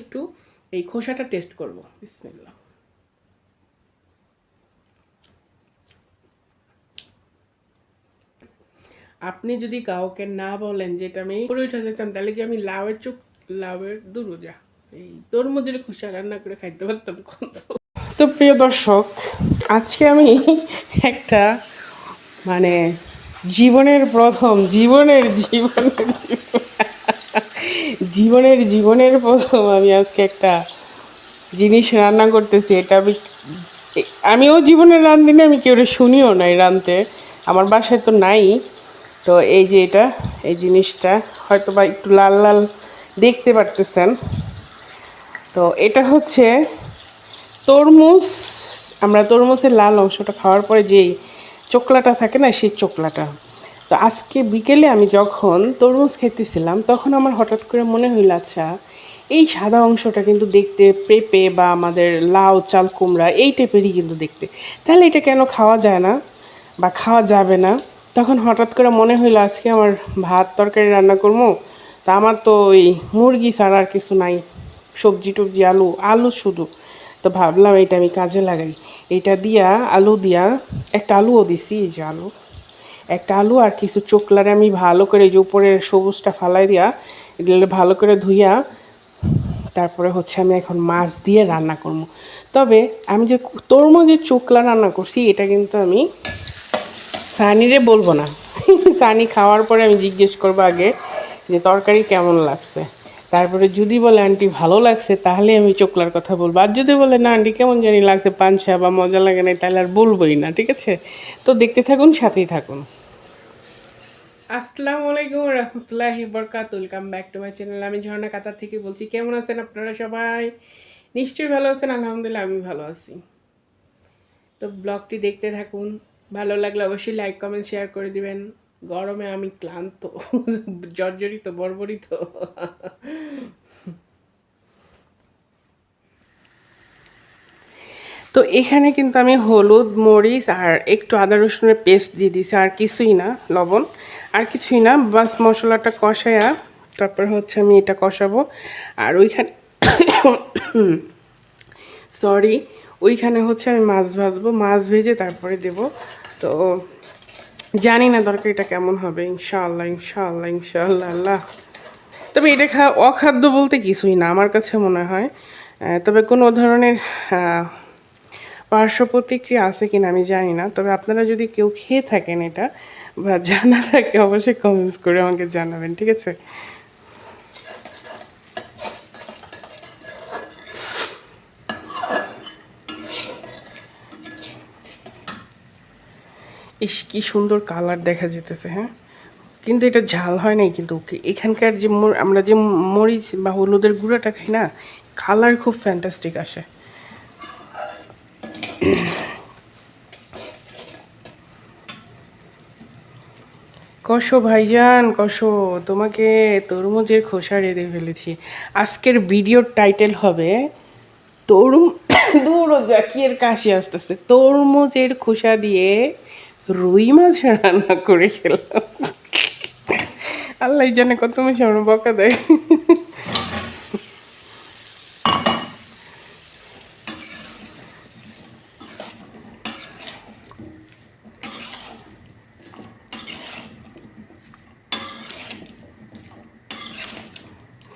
একটু এই খোসাটা টেস্ট করব। বিসমিল্লাহ। আপনি যদি কাউকে না বলেন যেটা আমি করে উঠে যেতাম তাহলে কি আমি লাউয়ের চোখ, লাউয়ের দুরুজা এই তরমুজের খোসা রান্না করে খাইতে পারতাম কত। তো প্রিয় দর্শক, আজকে আমি একটা মানে জীবনের প্রথম, জীবনের জীবনের জীবনের জীবনের প্রথম আমি আজকে একটা জিনিস রান্না করতেছি, এটা আমি, আমিও জীবনের রান্ধিনি আমি কেউ শুনিও নাই রাঁধতে আমার বাসায় তো নাই, তো এই যে এটা, এই জিনিসটা হয়তো বা একটু লাল লাল দেখতে পারতেছেন। তো এটা হচ্ছে তরমুজ, আমরা তরমুজের লাল অংশটা খাওয়ার পরে যেই চোকলাটা থাকে না, সেই চোকলাটা। তো আজকে বিকেলে আমি যখন তরমুজ খেতেছিলাম, তখন আমার হঠাৎ করে মনে হইল আচ্ছা এই সাদা অংশটা কিন্তু দেখতে পেঁপে বা আমাদের লাউ, চাল, কুমড়া, এই টাইপেরই কিন্তু দেখতে। তাহলে এটা কেন খাওয়া যায় না বা খাওয়া যাবে না? তখন হঠাৎ করে মনে হইল, আজকে আমার ভাত তরকারি রান্না করব। তা আমার তো ওই মুরগি ছাড়া আর কিছু নাই, সবজি টবজি, আলু আলু শুধু। তো ভাবলাম, এটা আমি কাজে লাগাই। এটা দিয়া, আলু দিয়া, একটা আলুও দিছি, এই যে আলু। একটা আলু আর কিছু চোকলারে আমি ভালো করে যে উপরে সবুজটা ফালাই দিয়া, এগুলো ভালো করে ধুইয়া, তারপরে হচ্ছে আমি এখন মাছ দিয়ে রান্না করব। তবে আমি যে তরমুজের চোকলা রান্না করছি, এটা কিন্তু আমি সানিরে বলব না। সানি খাওয়ার পরে আমি জিজ্ঞেস করব আগে যে তরকারি কেমন লাগছে? তারপরে যদি বলে, আন্টি, ভালো লাগছে, তাহলে আমি চোকলার কথা বলব। আর যদি বলে, না, আন্টি, কেমন জানি লাগছে পাঞ্চা বা মজা লাগে না তাহলে আর বলবোই না, ঠিক আছে? তো দেখতে থাকুন, সাথেই থাকুন। আসসালামু আলাইকুম রহমতুল্লাহি বরকাত welcome back to my channel আমি ঝর্ণা কাতার থেকে বলছি, কেমন আছেন আপনারা সবাই? নিশ্চয়ই ভালো আছেন, আলহামদুলিল্লাহ আমি ভালো আছি। তো ব্লগটি দেখতে থাকুন, ভালো লাগলে অবশ্যই লাইক কমেন্ট শেয়ার করে দিবেন। গরমে আমি ক্লান্ত, জর্জরিত, বর্বরিত। তো এখানে কিন্তু আমি হলুদ, মরিচ আর একটু আদা রসুনের পেস্ট দিয়ে দিছি, আর কিছুই না, লবণ। আর কিছুই না, বাস মশলাটা কষায়া তারপর হচ্ছে আমি এটা কষাবো। আর ওইখানে সরি, ওইখানে হচ্ছে আমি মাছ ভাজবো, মাছ ভেজে তারপরে দেব। তো জানি না দরকার এটা কেমন হবে, ইনশাআল্লাহ ইনশাআল্লাহ ইনশাআল্লাহ। আল্লাহ তবে এটা খা, অখাদ্য বলতে কিছুই না, আমার কাছে মনে হয়। তবে কোনো ধরনের পার্শ্ব প্রতিক্রিয়া আছে কিনা আমি জানি না, তবে আপনারা যদি কেউ খেয়ে থাকেন এটা বা জানা থাকে, অবশ্যই কমেন্টস করে আমাকে জানাবেন, ঠিক আছে? ইস, কি সুন্দর কালার দেখা যেতেছে হ্যাঁ? কিন্তু এটা ঝাল হয় নাই কিন্তু এখানকার যে আমরা যে মরিচ বা হলুদের গুঁড়াটা খাই না কালার খুব ফ্যান্টাস্টিক আসে। কষো ভাইজান, কষো। তোমাকে তরমুজের খোসা রেঁধে ফেলেছি। আজকের ভিডিওর টাইটেল হবে তরু দূর জাকিয়ের কাশি আসতেছে। তরমুজের খোসা দিয়ে রুই মাছ রান্না করে খেলাম। আল্লাহ জানে কত মাসে আমরা বকা দেয়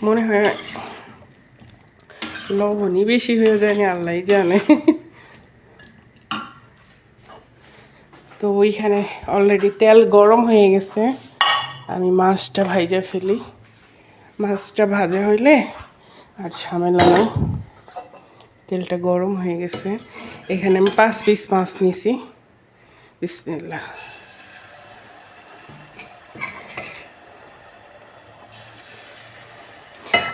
মনে হয় লবণই বেশি হয়ে যায়নি আল্লাহ জানে। তো ওইখানে অলরেডি তেল গরম হয়ে গেছে। আমি মাছটা ভাইজা ফেলি। মাছটা ভাজা হইলে আর ঝামেলা নাই। তেলটা গরম হয়ে গেছে। এখানে আমি পাঁচ পিস মাছ নিছি। বিসমিল্লা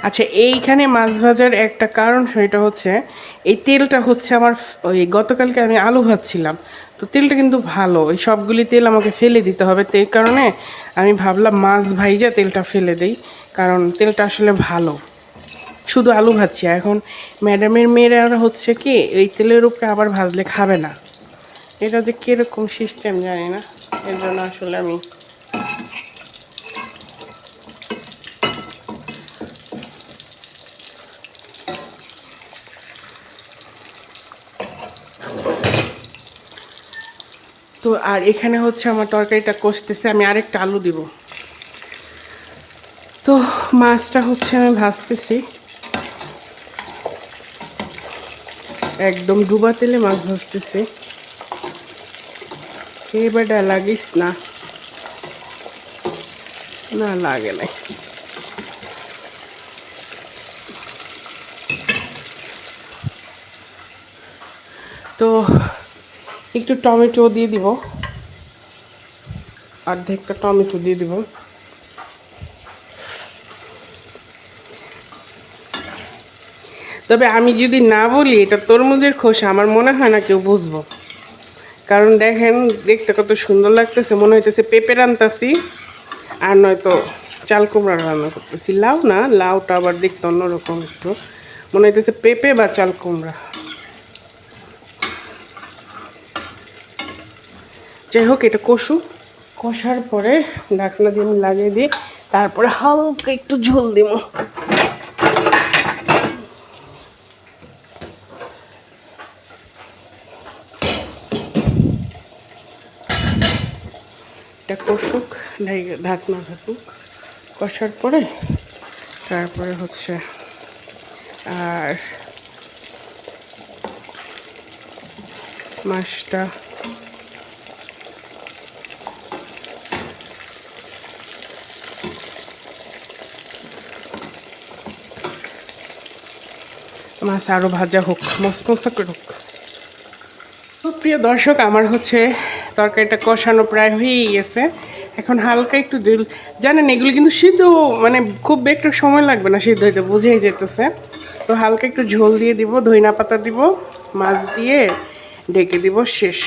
আচ্ছা এইখানে মাছ ভাজার একটা কারণ সেটা হচ্ছে, এই তেলটা হচ্ছে আমার ওই গতকালকে আমি আলু ভাজছিলাম। তো তেলটা কিন্তু ভালো, ওই সবগুলি তেল আমাকে ফেলে দিতে হবে। তো এই কারণে আমি ভাবলাম মাছ ভাইজা তেলটা ফেলে দেই, কারণ তেলটা আসলে ভালো। শুধু আলু ভাজছি এখন ম্যাডামের মেয়েরা হচ্ছে কি, এই তেলের উপরে আবার ভাজলে খাবে না। এটা যে কীরকম সিস্টেম জানি না, এর জন্য আসলে আমি তো আর এখানে হচ্ছে আমার তরকারিটা কষতেছে, আমি আরেকটা আলু দিব। তো মাছটা হচ্ছে আমি ভাজতেছি। একদম ডুবা তেলে মাছ ভাজতেছি। এবারটা লাগিস না। না, লাগে নাই। তো একটু টমেটো দিয়ে দিব। অর্ধেকটা টমেটো দিয়ে দিব। তবে আমি যদি না বলি, এটা তরমুজের খোসা, আমার মনে হয় না কেউ বুঝব। কারণ দেখেন, দেখতে কত সুন্দর লাগতেছে, মনে হইতেছে পেঁপে রান্তাছি আর নয়তো চাল কুমড়া রান্না করতেছি। লাউ না, লাউটা আবার দেখতে অন্যরকম একটু। মনে হইতেছে পেঁপে বা চাল কুমড়া। যাই হোক এটা কষু। কষার পরে ঢাকনা দিয়ে আমি লাগিয়ে দিই তারপরে হালকা একটু ঝোল দিব। এটা কষুক ঢাকনা থাকুক কষার পরে তারপরে হচ্ছে আর মাছটা মাছ আরও ভাজা হোক করে হোক। প্রিয় দর্শক, আমার হচ্ছে তরকারিটা কষানো প্রায় হয়েই গেছে। এখন হালকা একটু দিল। জানেন, এগুলো কিন্তু সিদ্ধ মানে খুব একটু সময় লাগবে না সিদ্ধ হইতে, বুঝেই যেতেছে। তো হালকা একটু ঝোল দিয়ে দিব, ধইনা পাতা দিব, মাছ দিয়ে ডেকে দিব শেষ।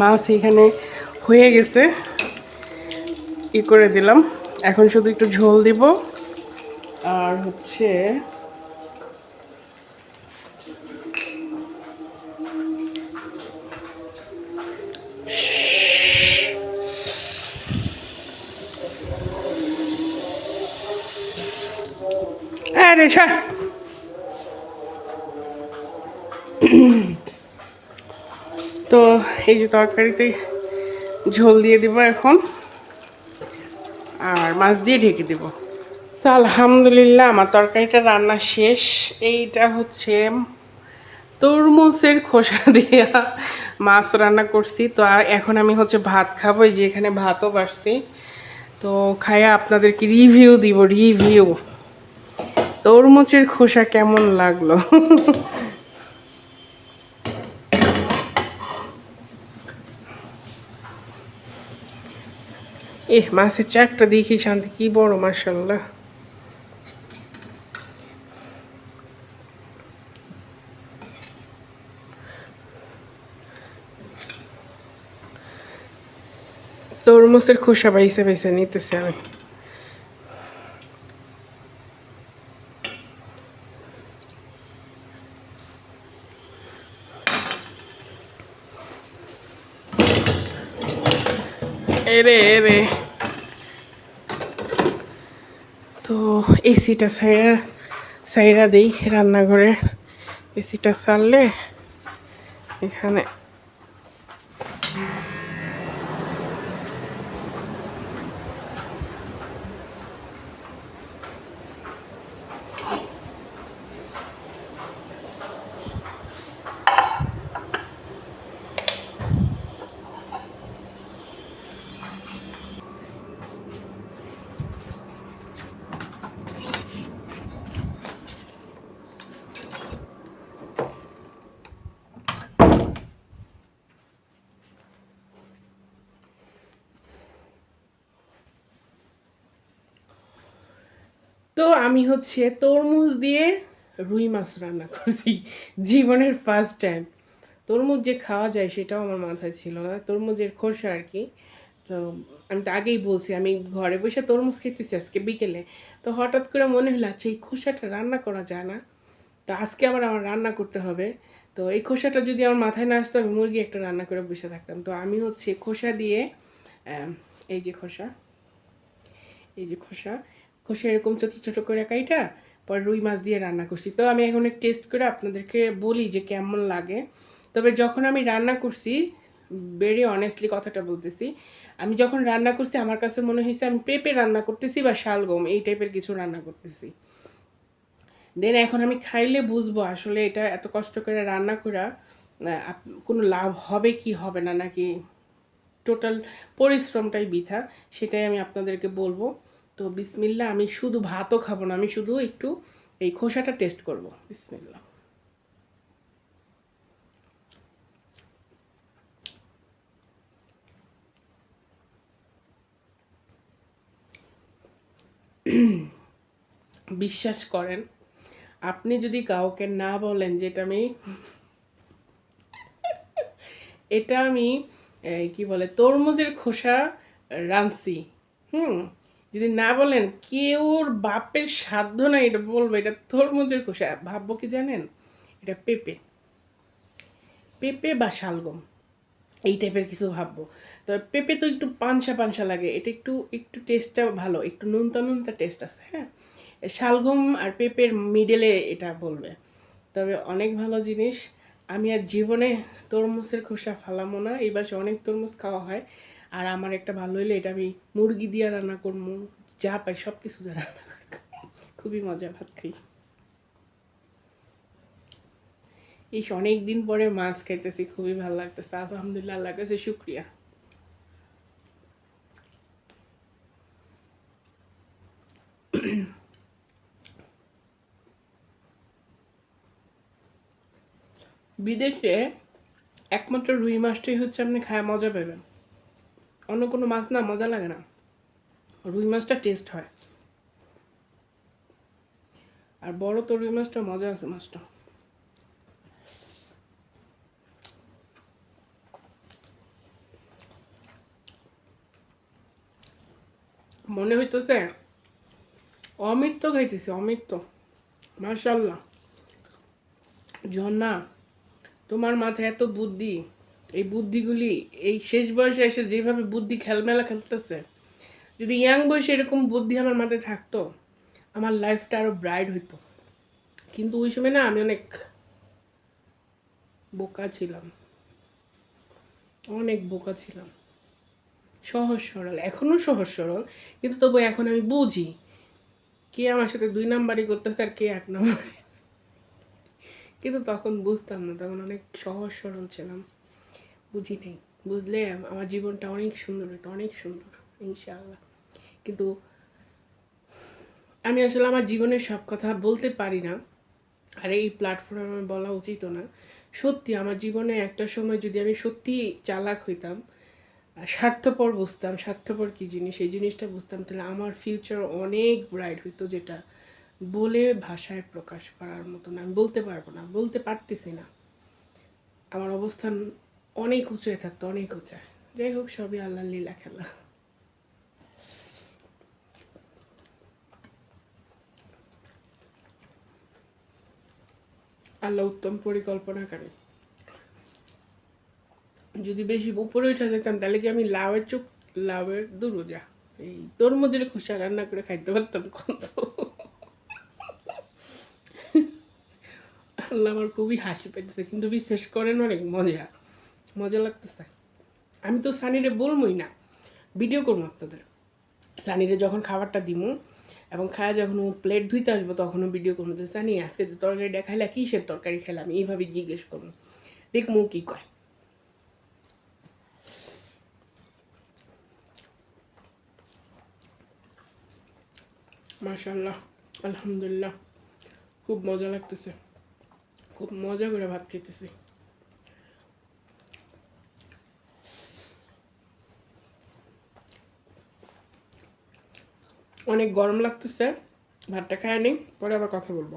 মাছ এখানে হয়ে গেছে, ই করে দিলাম। এখন শুধু একটু ঝোল দিব। আর হচ্ছে ছাড় তো এই যে তরকারিতে ঝোল দিয়ে দিব এখন, আর মাছ দিয়ে ঢেকে দিব। তো আলহামদুলিল্লাহ আমার তরকারিটা রান্না শেষ। এইটা হচ্ছে তরমুজের খোসা দিয়ে মাছ রান্না করছি। তো এখন আমি হচ্ছে ভাত খাব, এই যে এখানে ভাতও বাসছি তো খাইয়া আপনাদেরকে রিভিউ দিব রিভিউ তরমুজের খোসা কেমন লাগল? এহ, মাছের চাকটা দেখি শান্তি, কি বড় মার্শাল্লাহ তরমুজের খোসা বাইসে বাইসে নিতেছে আমি। এরে এরে। তো এসিটা সাইরা সাইরা দিই রান্নাঘরে। এসিটা সারলে এখানে তো আমি হচ্ছে তরমুজ দিয়ে রুই মাছ রান্না করছি জীবনের ফার্স্ট টাইম তরমুজ যে খাওয়া যায় সেটাও আমার মাথায় ছিল না। তরমুজের খোসা আর কি। তো আমি তো আগেই বলছি, আমি ঘরে বসে তরমুজ খেতেছি আজকে বিকেলে। তো হঠাৎ করে মনে হলো আচ্ছা এই খোসাটা রান্না করা যায় না। তো আজকে আবার আমার রান্না করতে হবে। তো এই খোসাটা যদি আমার মাথায় না আসতো, আমি মুরগি একটা রান্না করে বসে থাকতাম। তো আমি হচ্ছে খোসা দিয়ে এই যে খোসা, এই যে খোসা খোসা এরকম ছোটো ছোটো করে কাইটা, পরে রুই মাছ দিয়ে রান্না করছি। তো আমি এখন টেস্ট করে আপনাদেরকে বলি যে কেমন লাগে। তবে যখন আমি রান্না করছি ভেরি অনেস্টলি কথাটা বলতেছি, আমি যখন রান্না করছি, আমার কাছে মনে হয়েছে আমি পেঁপে রান্না করতেছি বা শালগম, এই টাইপের কিছু রান্না করতেছি। দেন এখন আমি খাইলে বুঝব আসলে এটা এত কষ্ট করে রান্না করা কোনো লাভ হবে কি হবে না, নাকি টোটাল পরিশ্রমটাই বৃথা, সেটাই আমি আপনাদেরকে বলব। তো বিসমিল্লা, আমি শুধু ভাতও খাব না, আমি শুধু একটু এই খোসাটা টেস্ট করব। বিসমিল্লা। বিশ্বাস করেন, আপনি যদি কাউকে না বলেন যেটা আমি এটা আমি কি বলে, তরমুজের খোসা রাঁধছি, হুম? যদি না বলেন কেউর বাপের সাধ্য নাই এটা বলব, এটা তরমুজের খোসা। ভাববো কি জানেন? এটা পেঁপে। পেঁপে বা শালগম, এই টাইপের কিছু ভাববো। তো পেঁপে তো একটু পানসা পানসা লাগে, এটা একটু একটু টেস্টটা ভালো, একটু নুনতা নুনতা টেস্ট আছে হ্যাঁ? শালগম আর পেঁপের মিডেলে এটা বলবে। তবে অনেক ভালো জিনিস, আমি আর জীবনে তরমুজের খোসা ফালামো না, এই বাসে অনেক তরমুজ খাওয়া হয়। আর আমার একটা ভালো হইলে, এটা আমি মুরগি দিয়ে রান্না করব, যা পাই সব কিছু দিয়ে রান্না করে খাব। খুবই মজা ভাত খাই। ইস অনেক দিন পরে মাছ খাইতেছি, খুবই ভালো লাগতেছে। আলহামদুলিল্লাহ, আল্লাহর কাছে শুক্রিয়া। বিদেশে একমাত্র রুই মাছটাই হচ্ছে আপনি খায় মজা পাবেন অন্য কোনো মাছ না, মজা লাগে না। রুই মাছটা টেস্ট হয়। আর বড় তো রুই মাছটা, মজা আছে মাছটা। মনে হইতেছে, অমৃত খাইতেছি, অমৃত মার্শাল্লাহ ঝর্ণা তোমার মাথায় এত বুদ্ধি। এই বুদ্ধিগুলি, এই শেষ বয়সে এসে যেভাবে বুদ্ধি খেলমেলা খেলতেছে, যদি ইয়াং বয়সে এরকম বুদ্ধি আমার মাথায় থাকতো, আমার লাইফটা আরও ব্রাইট হইতো। কিন্তু ওই সময় না আমি অনেক বোকা ছিলাম। অনেক বোকা ছিলাম। সহজ সরল, এখনও সহজ সরল, কিন্তু তবু এখন আমি বুঝি কে আমার সাথে দুই নাম্বারই করতেছে আর কে এক নাম্বারই। কিন্তু তখন বুঝতাম না, তখন অনেক সহজ সরল ছিলাম। বুঝি নাই। বুঝলে আমার জীবনটা অনেক সুন্দর হতো অনেক সুন্দর, ইনশাআল্লাহ। কিন্তু আমি আসলে আমার জীবনের সব কথা বলতে পারি না, আর এই প্ল্যাটফর্মে আমার বলা উচিত না। সত্যি, আমার জীবনে একটা সময় যদি আমি সত্যি চালাক হইতাম স্বার্থপর বুঝতাম, স্বার্থপর কী জিনিস, এই জিনিসটা বুঝতাম, তাহলে আমার ফিউচার অনেক ব্রাইট হইতো যেটা বলে ভাষায় প্রকাশ করার মতো না আমি বলতে পারব না, বলতে পারতেছি না। আমার অবস্থান অনেক উঁচুয় থাকতো, অনেক উঁচায় যাই হোক, সবই আল্লাহ লীলা খেলা। আল্লাহ উত্তম পরিকল্পনা করে যদি বেশি উপরে উঠে যেতাম তাহলে কি আমি লাউয়ের চোখ, লাউয়ের দুরোজা, এই তরমুজের খোসা রান্না করে খাইতে পারতাম কত? আল্লাহ আমার খুবই হাসি পেতেছে কিন্তু বিশ্বাস করেন অনেক মজা। মজা লাগতেছে। আমি তো সানিরে বলবই না ভিডিও করব আপনাদের। সানিরে যখন খাবারটা দিমু এবং খায়া যখন ও প্লেট ধুইতে আসব তখনও ভিডিও করব। যে সানি, আজকে যে তরকারিটা খাইলা কিসের তরকারি খেলাম এইভাবে জিজ্ঞেস করব। দেখব কী কয়। মাশাল্লাহ আলহামদুলিল্লাহ। খুব মজা লাগতেছে। খুব মজা করে ভাত খেতেছি অনেক গরম লাগতেছে ভাতটা খায় নিই পরে আবার কথা বলব।